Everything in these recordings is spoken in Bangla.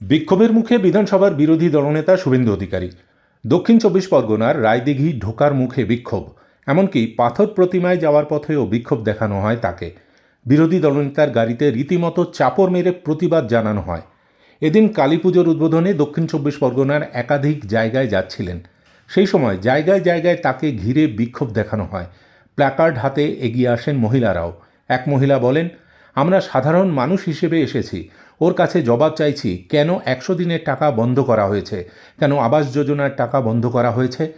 বিক্ষোভের মুখে বিধানসভার বিরোধী দলনেতা শুভেন্দু অধিকারী। দক্ষিণ চব্বিশ পরগনার রায়দিঘি ঢোকার মুখে বিক্ষোভ। এমনকি পাথর প্রতিমায় যাওয়ার পথেও বিক্ষোভ দেখানো হয় তাকে। বিরোধী দলনেতার গাড়িতে রীতিমতো চাপড় মেরে প্রতিবাদ জানানো হয়। এদিন কালী পুজোর উদ্বোধনে দক্ষিণ চব্বিশ পরগনার একাধিক জায়গায় যাচ্ছিলেন। সেই সময় জায়গায় জায়গায় তাকে ঘিরে বিক্ষোভ দেখানো হয়। প্ল্যাকার্ড হাতে এগিয়ে আসেন মহিলারাও। এক মহিলা বলেন, আমরা সাধারণ মানুষ হিসেবে এসেছি। ওর কাছে জবাব চাইছি, কেন একশো দিনের টাকা বন্ধ করা হয়েছে? কেন আবাস যোজনার টাকা বন্ধ করা হয়েছে?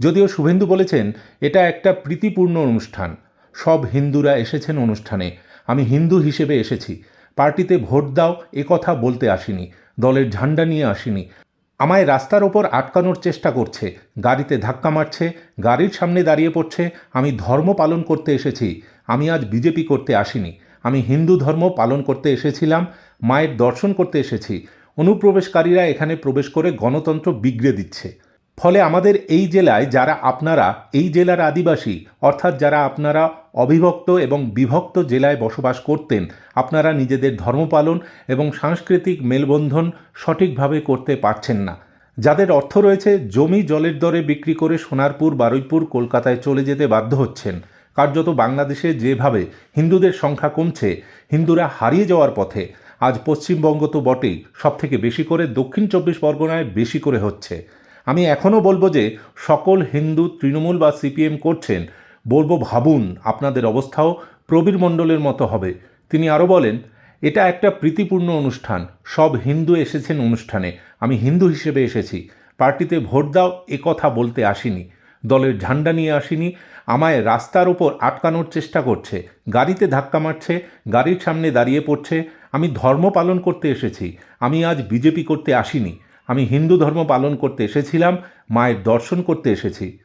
যদিও শুভেন্দু বলেছেন, এটা একটা প্রীতিপূর্ণ অনুষ্ঠান। সব হিন্দুরা এসেছেন অনুষ্ঠানে। আমি হিন্দু হিসেবে এসেছি। পার্টিতে ভোট দাও, এ কথা বলতে আসিনি। দলের ঝান্ডা নিয়ে আসিনি। আমায় রাস্তার ওপর আটকানোর চেষ্টা করছে। গাড়িতে ধাক্কা মারছে, গাড়ির সামনে দাঁড়িয়ে পড়ছে। আমি ধর্ম পালন করতে এসেছি। আমি আজ বিজেপি করতে আসিনি। আমি হিন্দু ধর্ম পালন করতে এসেছিলাম, মায়ের দর্শন করতে এসেছি। অনুপ্রবেশকারীরা এখানে প্রবেশ করে গণতন্ত্র বিগড়ে দিচ্ছে। ফলে আমাদের এই জেলায় যারা আপনারা, এই জেলার আদিবাসী, অর্থাৎ যারা আপনারা অবিভক্ত এবং বিভক্ত জেলায় বসবাস করতেন, আপনারা নিজেদের ধর্ম পালন এবং সাংস্কৃতিক মেলবন্ধন সঠিকভাবে করতে পারছেন না। যাদের অর্থ রয়েছে, জমি জলের দরে বিক্রি করে সোনারপুর, বারুইপুর, কলকাতায় চলে যেতে বাধ্য হচ্ছেন। কার্যত বাংলাদেশে যেভাবে হিন্দুদের সংখ্যা কমছে, হিন্দুরা হারিয়ে যাওয়ার পথে, আজ পশ্চিমবঙ্গ তো বটেই, সবথেকে বেশি করে দক্ষিণ চব্বিশ পরগনায় বেশি করে হচ্ছে। আমি এখনও বলব যে, সকল হিন্দু তৃণমূল বা সিপিএম করছেন, বলব ভাবুন আপনাদের অবস্থাও প্রবীর মণ্ডলের মতো হবে। তিনি আরও বলেন, এটা একটা প্রীতিপূর্ণ অনুষ্ঠান, সব হিন্দু এসেছেন অনুষ্ঠানে, আমি হিন্দু হিসেবে এসেছি, পার্টিতে ভোট দাও কথা বলতে আসিনি, দলের ঝান্ডা নিয়ে আসিনি আমায় রাস্তার ওপর আটকানোর চেষ্টা করছে। গাড়িতে ধাক্কা মারছে, গাড়ির সামনে দাঁড়িয়ে পড়ছে। আমি ধর্ম পালন করতে এসেছি। আমি আজ বিজেপি করতে আসিনি। আমি হিন্দু ধর্ম পালন করতে এসেছিলাম, মায়ের দর্শন করতে এসেছি।